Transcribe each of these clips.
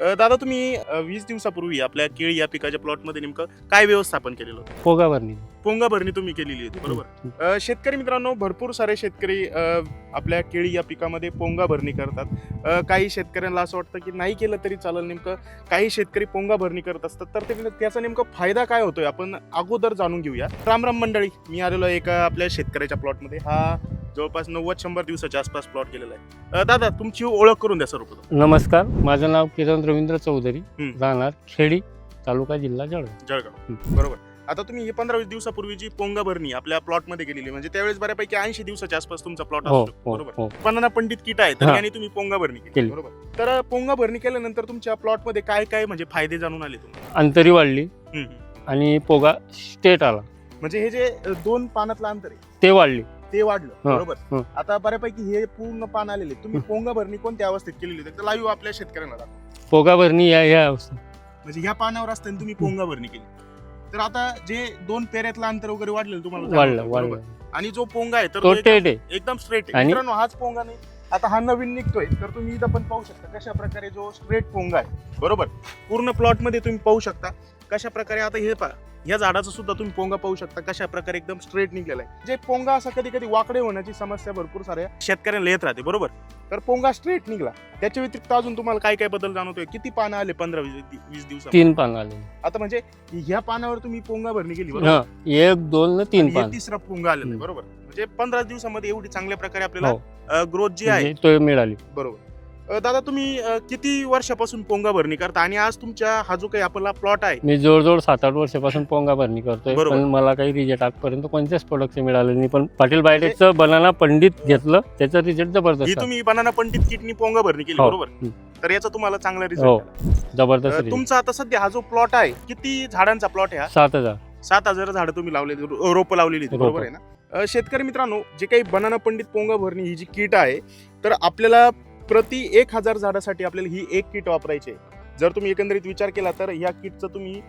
अ, दादा तुम्ही अ, वीस दिवसापूर्वी आपल्या केळी या पिकाच्या प्लॉटमध्ये नेमकं काय व्यवस्थापन केलेलं होतं? पोगा भरणी. पोंगा भरणी तुम्ही केलेली होती बरोबर? अ, शेतकरी मित्रांनो भरपूर सारे शेतकरी अ, आपल्या केळी या पिकामध्ये पोंगा भरणी करतात. अ, काही शेतकऱ्यांना असं वाटतं की नाही केलं तरी चालेल नेमकं. काही शेतकरी पोंगा भरणी करत असतात. तर ते त्याचा नेमका फायदा काय होतोय? आपण अगोदर जाणून घेऊया. राम राम मंडळी मी आलेलो आहे एका आपल्या शेतकऱ्याच्या प्लॉटमध्ये. हा जवळपास नव्वद शंभर दिवसाच्या आसपास प्लॉट केलेला आहे. अ, दादा तुमची ओळख करून द्या सर्वप्रथम. नमस्कार. माझं नाव किरण रवींद्र चौधरी. राहणार खेडी तालुका जिल्हा जळगाव. जळगाव. बरोबर. आता तुम्ही हे पंधरा वीस दिवसापूर्वी जी पोंगा भरणी आपल्या प्लॉटमध्ये केलेली म्हणजे त्यावेळेस बऱ्यापैकी ऐंशी दिवसाच्या आसपास तुमचा प्लॉट हो असतो. हो बरोबर. हो. पन्नाना पंडित किट आहे तर हा. याने तुम्ही पोंगा भरणी केली. केली. बरोबर. तर पोंगा भरणी केल्यानंतर तुमच्या प्लॉटमध्ये काय काय म्हणजे फायदे जाणून आले तुम्हाला? अंतरी वाढली. हम्म. आणि पोगा स्टेट आला. म्हणजे हे जे अ, दोन पानातलं अंतर आहे ते वाढली. ते वाढलं. हा, बरोबर. हा. आता बऱ्यापैकी हे पूर्ण पान आलेले तुम्ही पोंगा भरणी कोणत्या अवस्थेत केलेली होती लाईव्ह आपल्या शेतकऱ्यांना दाखवा. पोगा भरणी या या म्हणजे ह्या पानावर असताना तुम्ही पोंगा भरणी केली. तर आता जे दोन पेऱ्यातलं अंतर वगैरे वाढलेलं तुम्हाला वाढलं बरोबर? वाढलं. आणि जो पोंगा आहे तर तो तो एक- टेट आहे एकदम स्ट्रेट आहे. आणि- मित्रांनो हाच पोंगा नाही. आता हा नवीन निघतोय तर तुम्ही इथं पण पाहू शकता कशा प्रकारे जो स्ट्रेट पोंगा आहे बरोबर? पूर्ण प्लॉटमध्ये तुम्ही पाहू शकता. कशा प्रकारे आता हे पहा या झाडाचं सुद्धा तुम्ही पोंगा पाहू शकता कशा प्रकारे एकदम स्ट्रेट निघलेला आहे. जे पोंगा असा कधी कधी वाकडे होण्याची समस्या भरपूर साऱ्या शेतकऱ्यांना येत राहते बरोबर? तर पोंगा स्ट्रेट निघला. त्याच्या व्यतिरिक्त अजून तुम्हाला काय काय बदल जाणवतोय? किती पानं आले पंधरा वीस वीस दिवसात? तीन पान आले. आता म्हणजे ह्या पानावर तुम्ही पोंगा भरणी केली बरोबर? हा एक दोन न तीन हे तिसरा पोंगा आलेला आहे. बरोबर? म्हणजे पंधरा दिवसामध्ये एवढी चांगल्या प्रकारे हो. आपल्याला ग्रोथ जी आहे म्हणजे तो मिळाली. बरोबर. दादा तुम्ही अ, किती वर्षापासून पोंगा भरणी करता आणि आज तुमच्या हा जो काही आपला प्लॉट आहे मी जवळजवळ सात आठ वर्षापासून पोंगा भरणी करतोय बरोबर. पण मला काही रिजेक्ट आजपर्यंत कोणत्याच प्रोडक्टचे मिळाले नाही पण पाटील बायोटेकचं बनाना पंडित घेतलं त्याचा रिजेक्ट ही जबरदस्त आला. तुम्ही बनाना पंडित किटनी पोंगा भरणी केली हो. बरोबर हम्म. तर याचा तुम्हाला चांगला हो. रिझल्ट जबरदस्त. तुमचा आता सध्या हा जो प्लॉट आहे किती झाडांचा प्लॉट आहे हा सात हजार सात हजार झाडं तुम्ही लावले रोपं लावलेली आहेत, रोपं. बरोबर आहे ना अ, शेतकरी मित्रांनो जे काही बनाना पंडित पोंगा भरणी ही जी किट आहे तर आपल्याला प्रति एक हजार झाडासाठी आपल्याला ही एक किट वापरायची आहे. जर तुम्ही एकंदरीत विचार केला तर या किटचं तुम्ही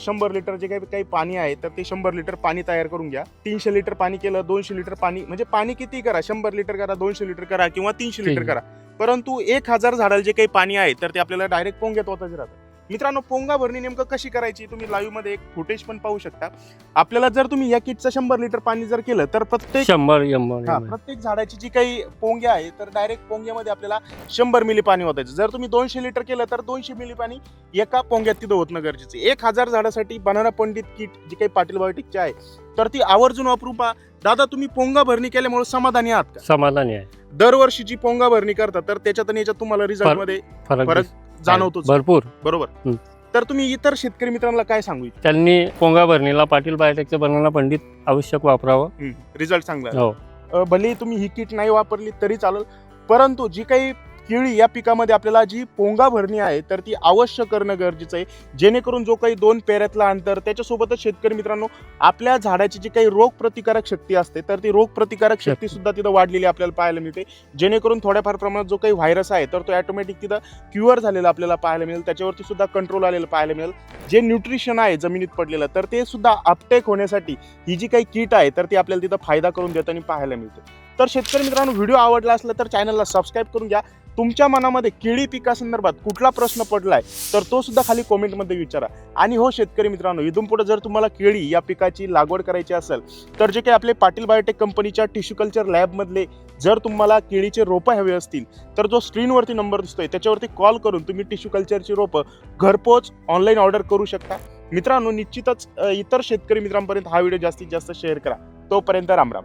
शंभर लिटर जे काही काही पाणी आहे तर ते शंभर लिटर पाणी तयार करून घ्या. तीनशे लिटर पाणी केलं दोनशे लिटर पाणी म्हणजे पाणी किती करा? शंभर लिटर करा दोनशे लिटर करा किंवा तीनशे लिटर. करा. परंतु एक हजार झाडाला जे काही पाणी आहे तर ते आपल्याला डायरेक्ट पोंग्यात होतच राहतं. मित्रांनो पोंगा भरणी नेमकं कशी करायची? तुम्ही लाईव्हमध्ये एक फुटेज पण पाहू शकता. आपल्याला जर तुम्ही या किटचं शंभर लिटर पाणी जर केलं तर प्रत्येक शंभर शंभर हा, प्रत्येक झाडाची जी काही पोंग्या आहे तर डायरेक्ट पोंग्यामध्ये आपल्याला शंभर मिली पाणी ओतायचं. जर तुम्ही दोनशे लिटर केलं तर दोनशे मिली पाणी एका पोंग्यात तिथं होतं गरजेचं. एक हजार झाडासाठी बनाना पंडित किट जी काही पाटील बायोटिकची आहे तर ती आवर्जून वापरून पहा. दादा तुम्ही पोंगा भरणी केल्यामुळे समाधानी आहात का? समाधानी आहे. दरवर्षी जी पोंगा भरणी करता तर त्याच्यात आणि याच्यात तुम्हाला रिझल्टमध्ये फरक फरक जाणवतोच. भरपूर. बरोबर. तर तुम्ही इतर शेतकरी मित्रांना काय सांगू इच्छिता? त्यांनी पोंगा भरणीला पाटील बायोटेकचं बनाना पंडित आवश्यक वापरावं. रिझल्ट चांगला. हो. अ, भले तुम्ही ही किट नाही वापरली तरी चालेल परंतु जी काही केळी या पिकामध्ये आपल्याला जी पोंगा भरणी आहे तर ती अवश्य करणं गरजेचं आहे. जेणेकरून जो काही दोन पेऱ्यातला अंतर त्याच्यासोबतच शेतकरी मित्रांनो आपल्या झाडाची जी काही रोग प्रतिकारक शक्ती असते तर ती रोग प्रतिकारक शक्ती. सुद्धा तिथं वाढलेली आपल्याला पाहायला मिळते. जेणेकरून थोड्याफार प्रमाणात जो काही व्हायरस आहे तर तो ऑटोमॅटिक तिथं क्युअर झालेला आपल्याला पाहायला मिळेल. त्याच्यावरती सुद्धा कंट्रोल आलेलं पाहायला मिळेल. जे न्यूट्रिशन आहे जमिनीत पडलेलं तर ते सुद्धा अपटेक होण्यासाठी ही जी काही किट आहे तर ती आपल्याला तिथं फायदा करून देताना पाहायला मिळते. तर शेतकरी मित्रांनो व्हिडिओ आवडला असला तर चॅनलला सबस्क्राईब करून घ्या. तुमच्या मनामध्ये केळी पिकासंदर्भात कुठला प्रश्न पडलाय तर तो सुद्धा खाली कॉमेंटमध्ये विचारा. आणि हो शेतकरी मित्रांनो इथून पुढे जर तुम्हाला केळी या पिकाची लागवड करायची असेल तर जे काही आपले पाटील बायोटेक कंपनीच्या टिश्यू कल्चर लॅबमधले जर तुम्हाला केळीचे रोपं हवे असतील तर जो स्क्रीनवरती नंबर दिसतोय त्याच्यावरती कॉल करून तुम्ही टिश्यू कल्चरची रोपं घरपोच ऑनलाईन ऑर्डर करू शकता. मित्रांनो निश्चितच इतर शेतकरी मित्रांपर्यंत हा व्हिडिओ जास्तीत जास्त शेअर करा. तोपर्यंत रामराम.